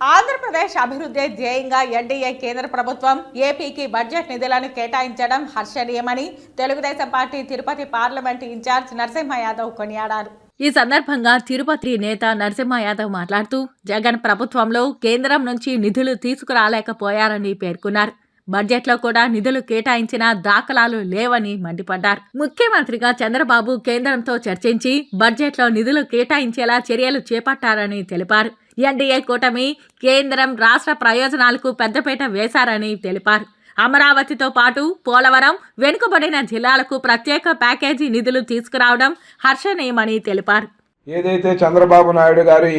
ఆంధ్రప్రదేశ్ అభివృద్ధి ధ్యేయంగా ఎన్డీఏ కేంద్ర ప్రభుత్వం ఏపీకి బడ్జెట్ నిధులను కేటాయించడం హర్షణీయమని Telugudesam party Tirupati parliament in-charge Narasimha Yadav కొనియాడారు. ఈ సందర్భంగా తిరుపతి నేత నరసింహ యాదవ్ మాట్లాడుతూ జగన్ ప్రభుత్వంలో కేంద్రం నుంచి నిధులు తీసుకురాలేకపోయారని పేర్కొన్నారు. బడ్జెట్లో కూడా నిధులు కేటాయించిన దాఖలాలు లేవని మండిపడ్డారు. ముఖ్యమంత్రిగా చంద్రబాబు కేంద్రంతో చర్చించి బడ్జెట్లో నిధులు కేటాయించేలా చర్యలు చేపట్టారని తెలిపారు. ఎన్డీఏ కూటమి కేంద్రం రాష్ట్ర ప్రయోజనాలకు పెద్దపీట వేశారని తెలిపారు. అమరావతితో పాటు పోలవరం వెనుకబడిన జిల్లాలకు ప్రత్యేక ప్యాకేజీ నిధులు తీసుకురావడం హర్షణీయమని తెలిపారు. ఏదైతే చంద్రబాబు నాయుడు గారి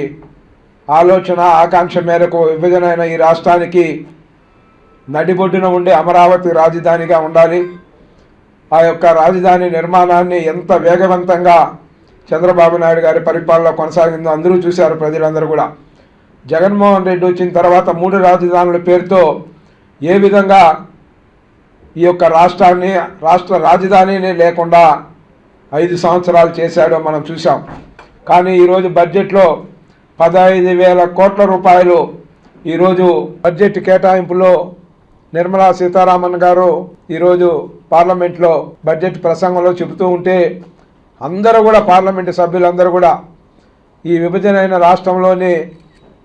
ఆలోచన ఆకాంక్ష మేరకు విభజన ఈ రాష్ట్రానికి నడిబొడ్డున ఉండే అమరావతి రాజధానిగా ఉండాలి. ఆ యొక్క రాజధాని నిర్మాణాన్ని ఎంత వేగవంతంగా చంద్రబాబు నాయుడు గారి పరిపాలన కొనసాగిందో అందరూ చూశారు ప్రజలందరూ కూడా. జగన్మోహన్ రెడ్డి వచ్చిన తర్వాత మూడు రాజధానుల పేరుతో ఏ విధంగా ఈ యొక్క రాష్ట్రాన్ని రాష్ట్ర రాజధానినే లేకుండా ఐదు సంవత్సరాలు చేశాడో మనం చూసాం కానీ ఈరోజు బడ్జెట్లో పదహైదు వేల కోట్ల రూపాయలు ఈరోజు బడ్జెట్ కేటాయింపులో నిర్మలా సీతారామన్ గారు ఈరోజు పార్లమెంట్లో బడ్జెట్ ప్రసంగంలో చెబుతూ ఉంటే అందరూ కూడా పార్లమెంటు సభ్యులందరూ కూడా ఈ విభజన అయిన రాష్ట్రంలోని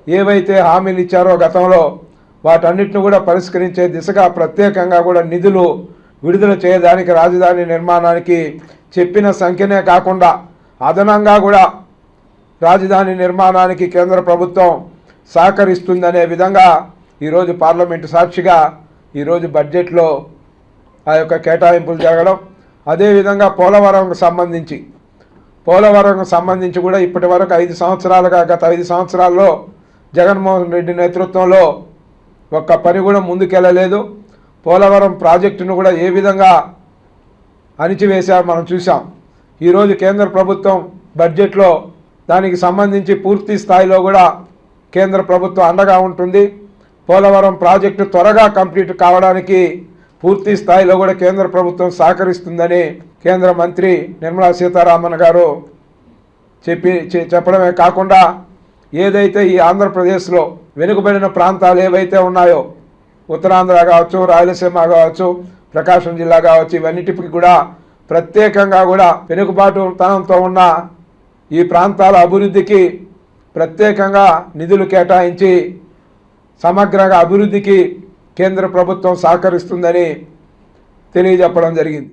ఏవైతే హామీలు ఇచ్చారో గతంలో వాటన్నిటిని కూడా పరిష్కరించే దిశగా ప్రత్యేకంగా కూడా నిధులు విడుదల చేయడానికి రాజధాని నిర్మాణానికి చెప్పిన సంఖ్యనే కాకుండా అదనంగా కూడా రాజధాని నిర్మాణానికి కేంద్ర ప్రభుత్వం సహకరిస్తుందనే విధంగా ఈరోజు పార్లమెంటు సాక్షిగా ఈరోజు బడ్జెట్లో ఆ యొక్క కేటాయింపులు జరగడం అదేవిధంగా పోలవరంకు సంబంధించి పోలవరంకు సంబంధించి కూడా ఇప్పటి వరకు ఐదు సంవత్సరాలుగా గత ఐదు సంవత్సరాల్లో జగన్మోహన్ రెడ్డి నేతృత్వంలో ఒక్క పని కూడా ముందుకెళ్ళలేదు. పోలవరం ప్రాజెక్టును కూడా ఏ విధంగా అణిచివేశారు మనం చూసాం ఈరోజు కేంద్ర ప్రభుత్వం బడ్జెట్లో దానికి సంబంధించి పూర్తి స్థాయిలో కూడా కేంద్ర ప్రభుత్వం అండగా ఉంటుంది. పోలవరం ప్రాజెక్టు త్వరగా కంప్లీట్ కావడానికి పూర్తి స్థాయిలో కూడా కేంద్ర ప్రభుత్వం సహకరిస్తుందని కేంద్ర మంత్రి నిర్మలా సీతారామన్ గారు చెప్పి చె- చెప్పడమే కాకుండా ఏదైతే ఈ ఆంధ్రప్రదేశ్లో వెనుకబడిన ప్రాంతాలు ఏవైతే ఉన్నాయో ఉత్తరాంధ్ర కావచ్చు రాయలసీమ కావచ్చు ప్రకాశం జిల్లా కావచ్చు ఇవన్నిటికి కూడా ప్రత్యేకంగా కూడా వెనుకబాటుతనంతో ఉన్న ఈ ప్రాంతాల అభివృద్ధికి ప్రత్యేకంగా నిధులు కేటాయించి సమగ్రంగా అభివృద్ధికి కేంద్ర ప్రభుత్వం సహకరిస్తుందని తెలియజెప్పడం జరిగింది.